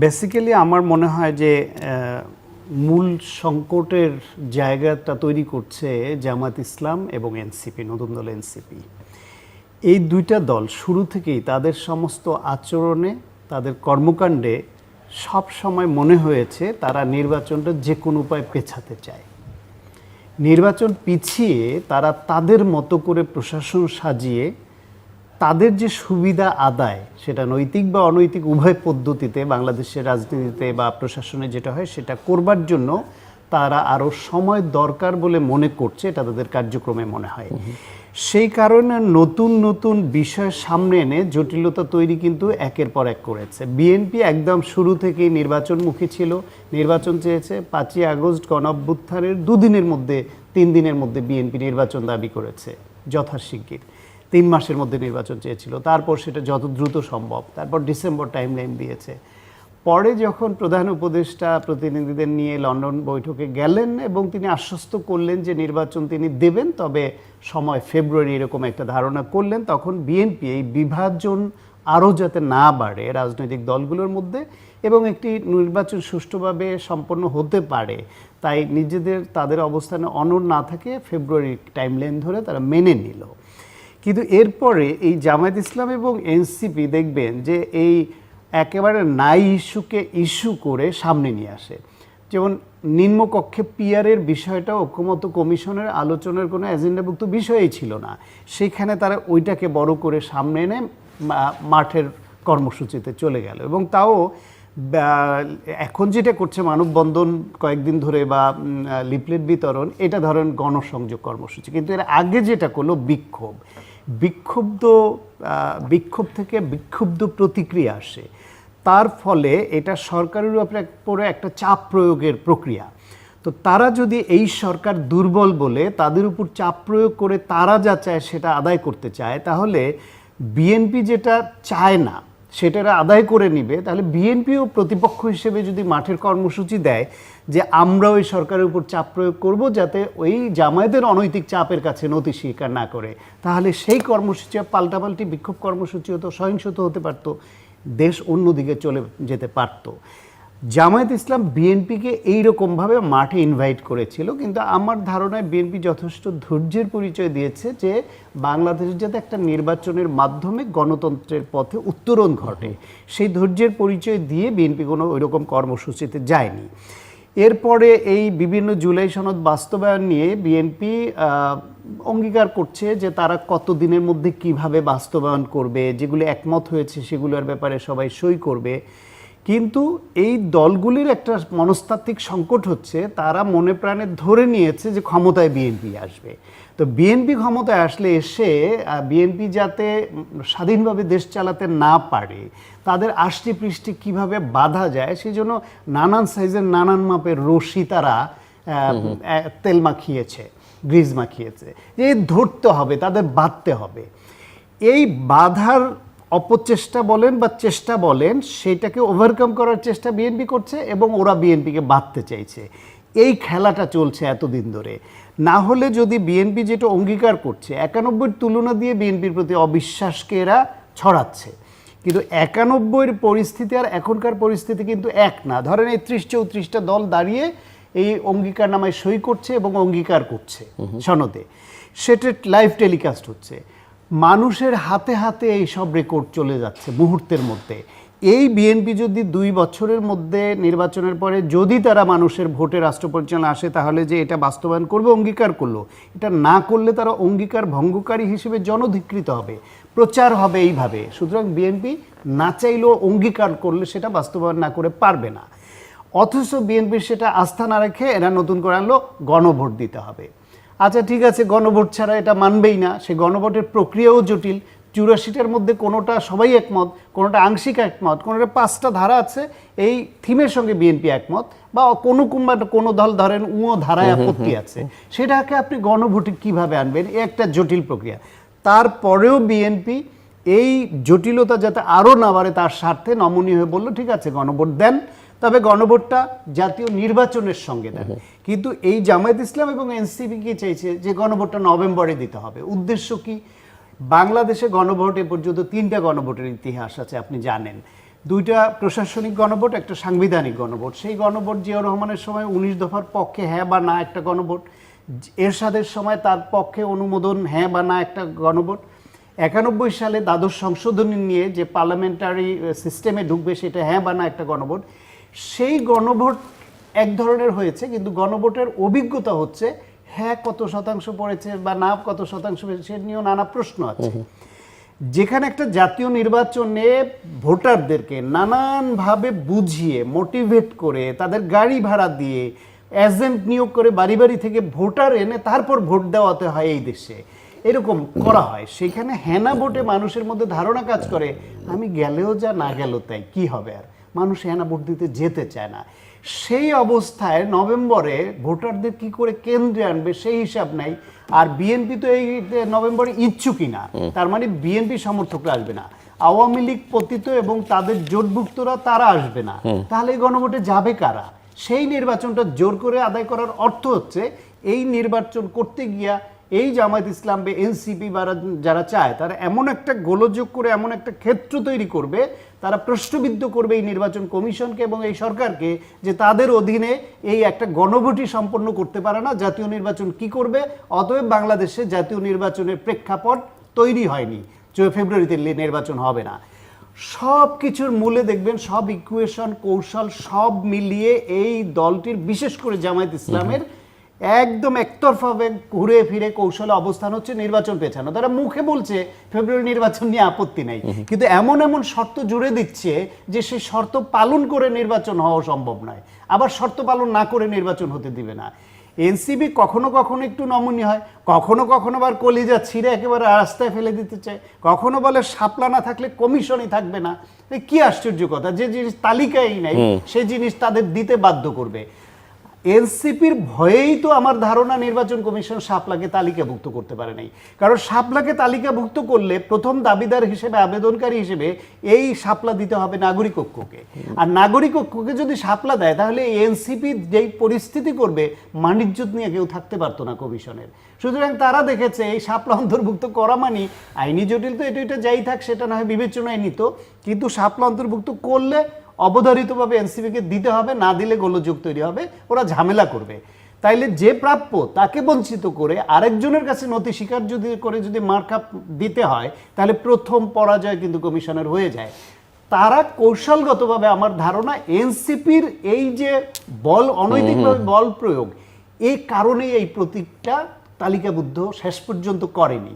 Basically আমার মনে হয় যে মূল সংকটের জায়গাটা তৈরি করছে জামাত ইসলাম এবং এনসিপি, নতুন দল এনসিপি। এই দুইটা দল শুরু থেকেই তাদের সমস্ত আচরণে, তাদের কর্মকাণ্ডে সব সময় মনে হয়েছে তারা নির্বাচনটা যে কোনো উপায় পেছাতে চায়। নির্বাচন পিছিয়ে তারা তাদের মতো করে প্রশাসন সাজিয়ে তাদের যে সুবিধা আদায় সেটা নৈতিক বা অনৈতিক উভয় পদ্ধতিতে বাংলাদেশের রাজনীতিতে বা প্রশাসনে যেটা হয় সেটা করবার জন্য তারা আরও সময় দরকার বলে মনে করছে এটা তাদের কার্যক্রমে মনে হয়। সেই কারণে নতুন নতুন বিষয় সামনে এনে জটিলতা তৈরি কিন্তু একের পর এক করেছে। বিএনপি একদম শুরু থেকেই নির্বাচনমুখী ছিল নির্বাচন চেয়েছে পাঁচই আগস্ট গণঅভ্যুত্থানের দুদিনের মধ্যে তিন দিনের মধ্যে বিএনপি নির্বাচন দাবি করেছে যথাশিগগির তিন মাসের মধ্যে নির্বাচন চেয়েছিল। তারপর সেটা যত দ্রুত সম্ভব। তারপর ডিসেম্বর টাইমলাইন দিয়েছে। পরে যখন প্রধান উপদেষ্টা প্রতিনিধিদের নিয়ে লন্ডন বৈঠকে গেলেন এবং তিনি আশ্বস্ত করলেন যে নির্বাচন তিনি দেবেন, তবে সময় ফেব্রুয়ারি এরকম একটা ধারণা করলেন, তখন বিএনপি এই বিভাজন আরও যাতে না বাড়ে রাজনৈতিক দলগুলোর মধ্যে এবং একটি নির্বাচন সুষ্ঠুভাবে সম্পন্ন হতে পারে, তাই নিজেদের, তাদের অবস্থানে অনড় না থাকে, ফেব্রুয়ারি টাইমলাইন ধরে তারা মেনে নিল। কিন্তু এরপরে এই জামায়াত ইসলাম এবং এনসিপি দেখবেন যে এই একেবারে নাই ইস্যুকে ইস্যু করে সামনে নিয়ে আসে। যেমন নিম্নকক্ষে পিয়ারের বিষয়টা ঐক্যমত কমিশনের আলোচনার কোনো এজেন্ডাভুক্ত বিষয়ই ছিল না। সেখানে তারা ওইটাকে বড় করে সামনে এনে মাঠের কর্মসূচিতে চলে গেল এবং তাও এখন যেটা করছে মানববন্ধন কয়েকদিন ধরে বা লিফলেট বিতরণ, এটা ধরেন গণসংযোগ কর্মসূচি। কিন্তু এর আগে যেটা করল বিক্ষোভ। বিক্ষুব্ধ বিক্ষোভ থেকে বিক্ষুব্ধ প্রতিক্রিয়া আসে। তার ফলে এটা সরকারের উপরে পরে একটা চাপ প্রয়োগের প্রক্রিয়া। তো তারা যদি এই সরকার দুর্বল বলে, তাদের উপর চাপ প্রয়োগ করে তারা যা চায় সেটা আদায় করতে চায়, তাহলে বিএনপি যেটা চায় না সেটারা আদায় করে নিবে। তাহলে বিএনপিও প্রতিপক্ষ হিসেবে যদি মাঠের কর্মসূচি দেয় যে আমরা ওই সরকারের উপর চাপ প্রয়োগ করব যাতে ওই জামায়াতের অনৈতিক চাপের কাছে নতি স্বীকার না করে। তাহলে সেই কর্মসূচি পাল্টাপাল্টি বিক্ষোভ কর্মসূচি হতো সহিংসত হতে পারতো, দেশ অন্যদিকে চলে যেতে পারতো। জামায়াত ইসলাম বিএনপিকে এইরকমভাবে মাঠে ইনভাইট করেছিল, কিন্তু আমার ধারণায় বিএনপি যথেষ্ট ধৈর্যের পরিচয় দিয়েছে যে বাংলাদেশ যাতে একটা নির্বাচনের মাধ্যমে গণতন্ত্রের পথে উত্তরণ ঘটে। সেই ধৈর্যের পরিচয় দিয়ে বিএনপি কোনো ওইরকম কর্মসূচিতে যায়নি। এরপরে এই বিভিন্ন জুলাই সনদ বাস্তবায়ন নিয়ে বিএনপি অঙ্গীকার করছে যে তারা কত দিনের মধ্যে কীভাবে বাস্তবায়ন করবে, যেগুলো একমত হয়েছে সেগুলোর ব্যাপারে সবাই সই করবে। কিন্তু এই দলগুলির একটা মনস্তাত্ত্বিক সংকট হচ্ছে তারা মনে প্রাণে ধরে নিয়েছে যে ক্ষমতায় বিএনপি আসবে। তো বিএনপি ক্ষমতায় আসলে এসে বিএনপি যাতে স্বাধীনভাবে দেশ চালাতে না পারে তাদের আষ্টি পৃষ্টি কীভাবে বাধা যায় সেই জন্য নানান সাইজের নানান মাপের রশি তারা তেল মাখিয়েছে গ্রিজ মাখিয়েছে। যে ধরতে হবে তাদের বাঁধতে হবে। এই বাধার অপচেষ্টা বলেন বা চেষ্টা বলেন সেটাকে ওভারকাম করার চেষ্টা বিএনপি করছে এবং ওরা বিএনপিকে বাঁধতে চাইছে। এই খেলাটা চলছে এতদিন ধরে। না হলে যদি বিএনপি যেটা অঙ্গীকার করছে একানব্বইয়ের তুলনা দিয়ে বিএনপির প্রতি অবিশ্বাসকে এরা ছড়াচ্ছে। কিন্তু একানব্বইয়ের পরিস্থিতি আর এখনকার পরিস্থিতি কিন্তু এক না। ধরেন এই ত্রিশ চৌত্রিশটা দল দাঁড়িয়ে এই অঙ্গীকার নামায় সই করছে এবং অঙ্গীকার করছে সনদে। সেটা লাইভ টেলিকাস্ট হচ্ছে। মানুষের হাতে হাতে এই সব রেকর্ড চলে যাচ্ছে মুহূর্তের মধ্যে। এই বিএনপি যদি দুই বছরের মধ্যে নির্বাচনের পরে যদি তারা মানুষের ভোটে রাষ্ট্র পরিচালনা আসে, তাহলে যে এটা বাস্তবায়ন করবে, অঙ্গীকার করল। এটা না করলে তারা অঙ্গীকার ভঙ্গকারী হিসেবে জনধিকৃত হবে। প্রচার হবে এইভাবে। সুতরাং বিএনপি না চাইলেও অঙ্গীকার করলে সেটা বাস্তবায়ন না করে পারবে না। অথচ বিএনপির সেটা আস্থা না রেখে এরা নতুন করে আনলো, গণভোট দিতে হবে। আচ্ছা ঠিক আছে গণভোট ছাড়া এটা মানবেই না। সে গণভোটের প্রক্রিয়াও জটিল। চুরাশিটার মধ্যে কোনোটা সবাই একমত কোনোটা আংশিক একমত কোনোটা পাঁচটা ধারা আছে এই থিমের সঙ্গে বিএনপি একমত বা কোনো কিংবা কোনো দল ধরেন উঁয়ো ধারায় আপত্তি আছে। সেটাকে আপনি গণভোটে কীভাবে আনবেন? এ একটা জটিল প্রক্রিয়া। তারপরেও বিএনপি এই জটিলতা যাতে আরও না বাড়ে তার স্বার্থে নমনীয় হয়ে বলল ঠিক আছে গণভোট দেন। তবে গণভোটটা জাতীয় নির্বাচনের সঙ্গে দেন। কিন্তু এই জামায়াত ইসলাম এবং এনসিপি কি চাইছে যে গণভোটটা নভেম্বরে দিতে হবে? উদ্দেশ্য কি? বাংলাদেশে গণভোট এ পর্যন্ত তিনটা গণভোটের ইতিহাস আছে আপনি জানেন। দুইটা প্রশাসনিক গণভোট একটা সাংবিধানিক গণভোট। সেই গণভোট জিয়াউর রহমানের সময় উনিশ দফার পক্ষে হ্যাঁ বা না একটা গণভোট এরশাদের সময় তার পক্ষে অনুমোদন হ্যাঁ বা না একটা গণভোট। একানব্বই সালে দ্বাদশ সংশোধনী নিয়ে যে পার্লামেন্টারি সিস্টেমে ঢুকবে সেটা হ্যাঁ বা না একটা গণভোট। সেই গণভোট এক ধরনের হয়েছে কিন্তু গণভোটের অভিজ্ঞতা হচ্ছে হ্যাঁ কত শতাংশ পড়েছে বা না কত শতাংশ পড়েছে সে নিয়েও নানা প্রশ্ন আছে। যেখানে একটা জাতীয় নির্বাচনে ভোটারদেরকে নানানভাবে বুঝিয়ে মোটিভেট করে তাদের গাড়ি ভাড়া দিয়ে এজেন্ট নিয়োগ করে বাড়ি বাড়ি থেকে ভোটার এনে তারপর ভোট দেওয়াতে হয় এই দেশে। এরকম করা হয়। সেখানে হেনা ভোটে মানুষের মধ্যে ধারণা কাজ করে আমি গেলেও যা না গেল তাই কি হবে আর? মানুষ হেনা ভোট দিতে যেতে চায় না। সেই অবস্থায় নভেম্বরে ভোটারদের কি করে কেন্দ্রে আনবে সেই হিসাব নাই। আর বিএনপি তো এই নভেম্বরে ইচ্ছুকই না তার মানে বিএনপি সমর্থকরা আসবে না। আওয়ামী লীগ পতিত এবং তাদের জোটভুক্তরা তারা আসবে না। তাহলে এই গণভোটে যাবে কারা? সেই নির্বাচনটা জোর করে আদায় করার অর্থ হচ্ছে এই নির্বাচন করতে গিয়া এই জামায়াত ইসলাম বা এনসিপি বা যারা চায় তারা এমন একটা গোলযোগ করে এমন একটা ক্ষেত্র তৈরি করবে তারা প্রশ্নবিদ্ধ করবে এই নির্বাচন কমিশনকে এবং এই সরকারকে যে তাদের অধীনে এই একটা গণভোটই সম্পন্ন করতে পারে না জাতীয় নির্বাচন কি করবে অতএব বাংলাদেশে জাতীয় নির্বাচনের প্রেক্ষাপট তৈরি হয়নি ফেব্রুয়ারিতে নির্বাচন হবে না। সব কিছুর মূলে দেখবেন সব ইকুয়েশন কৌশল সব মিলিয়ে এই দলটির বিশেষ করে জামায়াত ইসলামের একদম একতরফাভাবে ঘুরে ফিরে কৌশলে অবস্থান হচ্ছে নির্বাচন পেছানো। তারা মুখে বলছে ফেব্রুয়ারি নির্বাচন নিয়ে আপত্তি নেই। কিন্তু এমন এমন শর্ত জুড়ে দিচ্ছে যে সেই শর্ত পালন করে নির্বাচন হওয়া সম্ভব নয়। আবার শর্ত পালন না করে নির্বাচন হতে দিবে না। এনসিবি কখনো কখনো একটু নমনীয় হয় কখনো কখনো আবার কলিজা ছিঁড়ে একেবারে রাস্তায় ফেলে দিতে চায় কখনো বলে শাপলা না থাকলে কমিশনই থাকবে না। কি আশ্চর্য কথা যে জিনিস তালিকায় নেই সেই জিনিস তাদের দিতে বাধ্য করবে। এনসিপির ভয়েই তো আমার ধারণা নির্বাচন কমিশন সাপলাকে তালিকাভুক্ত করতে পারে নাই। কারণ সাপলাকে তালিকাভুক্ত করলে প্রথম দাবিদার হিসেবে, আবেদনকারী হিসেবে এই সাপলা দিতে হবে নাগরিক ঐক্যকে। আর নাগরিক ঐক্যকে যদি সাপলা দেয়, তাহলে এনসিপি যেই পরিস্থিতি করবে মানিজ্যত নিয়ে কেউ থাকতে পারতো না কমিশনের। সুতরাং তারা দেখেছে এই সাপলা অন্তর্ভুক্ত করা মানে আইনি জটিল তো এটা এটা যাই থাক, সেটা না হয় বিবেচনায় নিত। কিন্তু সাপলা অন্তর্ভুক্ত করলে অবধারিতভাবে এনসিপিকে দিতে হবে না দিলে গোলযোগ তৈরি হবে ওরা ঝামেলা করবে। তাইলে যে প্রাপ্য তাকে বঞ্চিত করে আরেকজনের কাছে নথি স্বীকার যদি করে যদি মার্কআপ দিতে হয় তাহলে প্রথম পরাজয় কিন্তু কমিশনের হয়ে যায়। তারা কৌশলগতভাবে আমার ধারণা এনসিপির এই যে বল অনৈতিকভাবে বল প্রয়োগ এই কারণেই এই প্রতীকটা তালিকাবদ্ধ শেষ পর্যন্ত করেনি।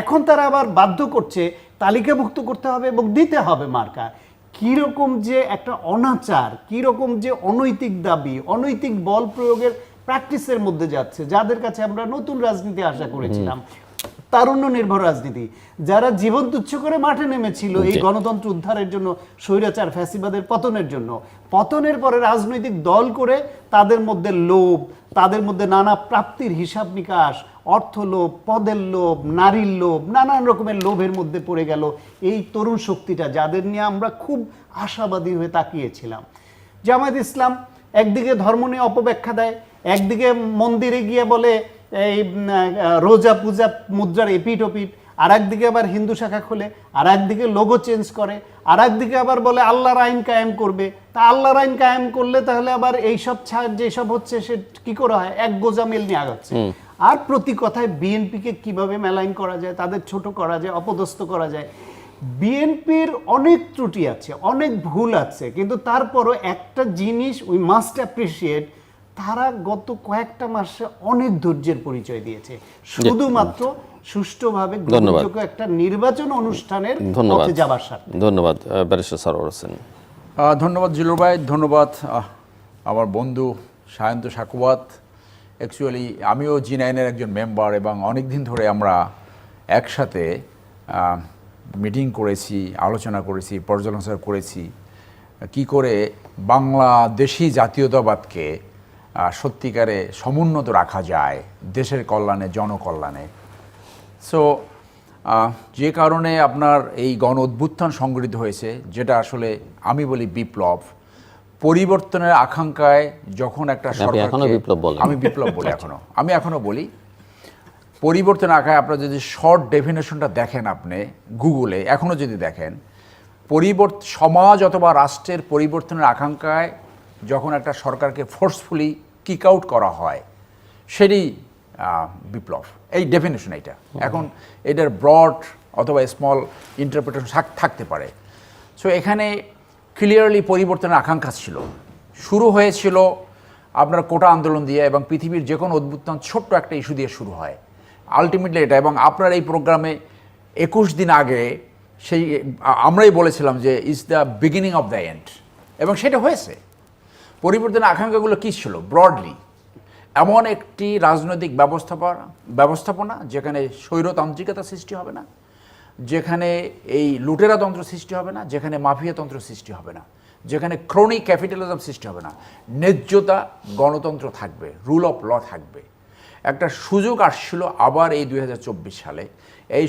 এখন তারা আবার বাধ্য করছে তালিকাভুক্ত করতে হবে এবং দিতে হবে মার্কা। কীরকম যে একটা অনাচার কীরকম যে অনৈতিক দাবি অনৈতিক বল প্রয়োগের প্র্যাকটিসের মধ্যে যাচ্ছে যাদের কাছে আমরা নতুন রাজনীতি আশা করেছিলাম। তারুণ্য নির্ভর রাজনীতি। যারা জীবন তুচ্ছ করে মাঠে নেমেছিল এই গণতন্ত্র উদ্ধারের জন্য স্বৈরাচার ফ্যাসিবাদের পতনের জন্য। পতনের পরে রাজনৈতিক দল করে তাদের মধ্যে লোভ তাদের মধ্যে নানা প্রাপ্তির হিসাব নিকাশ অর্থ লোভ, পদের লোভ, নারীর লোভ, নানান রকমের লোভের মধ্যে পড়ে গেল। এই তরুণ শক্তিটা যাদের নিয়ে আমরা খুব আশাবাদী হয়ে তাকিয়েছিলাম। জামায়াত ইসলাম একদিকে ধর্ম নিয়ে অপব্যাখ্যা দেয়, একদিকে মন্দিরে গিয়ে বলে, এই রোজা পূজা মুদ্রার এপিট ওপিট আর একদিকে আবার হিন্দু শাখা খোলে আর একদিকে লোগো চেঞ্জ করে আর একদিকে আবার বলে, আল্লাহর আইন কায়েম করবে। তা আল্লাহর আইন কায়েম করলে তাহলে আবার এইসব ছাড়, যেসব হচ্ছে সে কি করে হয়? এক গোজা মিল নিয়ে আগাচ্ছে। আর প্রতি কথায় বিএনপিকে কীভাবে মেলাইন করা যায় তাদের ছোট করা যায় অপদস্থ করা যায় বিএনপির অনেক ত্রুটি আছে অনেক ভুল আছে কিন্তু তারপরও একটা জিনিস উই মাস্ট অ্যাপ্রিসিয়েট তারা গত কয়েকটা মাসে অনেক ধৈর্যের পরিচয় দিয়েছে। শুধুমাত্র সুষ্ঠুভাবে ধন্যবাদ। গ্রহণযোগ্য একটা নির্বাচন অনুষ্ঠানের ধন্যবাদ। পথে যাবার স্বার্থে। ধন্যবাদ আহ, ব্যারিস্টার সরোয়ার হোসেন। ধন্যবাদ জিলুর ভাই ধন্যবাদ আহ, আমার বন্ধু সায়ন্ত সাকুয়াত। অ্যাকচুয়ালি আমিও জি নাইনের একজন মেম্বার এবং অনেক দিন ধরে আমরা একসাথে মিটিং করেছি, আলোচনা করেছি, পর্যালোচনা করেছি, কি করে বাংলাদেশি জাতীয়তাবাদকে সত্যিকারে সমুন্নত রাখা যায় দেশের কল্যাণে, জনকল্যাণে। সো যে কারণে আপনার এই গণ অভ্যুত্থান সংগঠিত হয়েছে, যেটা আসলে আমি বলি বিপ্লব পরিবর্তনের আকাঙ্ক্ষায় যখন একটা এখনও বিপ্লব বলেন। আমি বিপ্লব বলি এখনও। আমি এখনও বলি পরিবর্তন আঁকায় আপনারা যদি শর্ট ডেফিনেশনটা দেখেন আপনি গুগলে এখনও যদি দেখেন পরিবর্তন সমাজ অথবা রাষ্ট্রের পরিবর্তনের আকাঙ্ক্ষায় যখন একটা সরকারকে ফোর্সফুলি কিক আউট করা হয় সেটি বিপ্লব। এই ডেফিনেশন এটা এখন এটার ব্রড অথবা স্মল ইন্টারপ্রিটেশন থাকতে পারে। সো এখানে ক্লিয়ারলি পরিবর্তনের আকাঙ্ক্ষা ছিল। শুরু হয়েছিল আপনার কোটা আন্দোলন দিয়ে এবং পৃথিবীর যে কোনো অদ্ভুতান ছোট্ট একটা ইস্যু দিয়ে শুরু হয়। আলটিমেটলি এটা এবং আপনার এই প্রোগ্রামে একুশ দিন আগে সেই, আমরাই বলেছিলাম যে is the beginning of the end এবং সেটা হয়েছে। পরিবর্তনের আকাঙ্ক্ষাগুলো কী ছিল? ব্রডলি এমন একটি রাজনৈতিক ব্যবস্থাপনা ব্যবস্থাপনা যেখানে স্বৈরতান্ত্রিকতা সৃষ্টি হবে না। যেখানে এই লুটেরা তন্ত্র সৃষ্টি হবে না, যেখানে মাফিয়া তন্ত্র সৃষ্টি হবে না, যেখানে ক্রনিক ক্যাপিটালিজম সৃষ্টি হবে না, ন্যায্যতা গণতন্ত্র থাকবে রুল অফ ল থাকবে। একটা সুযোগ আসছিল আবার এই দুই হাজার চব্বিশ সালে, এই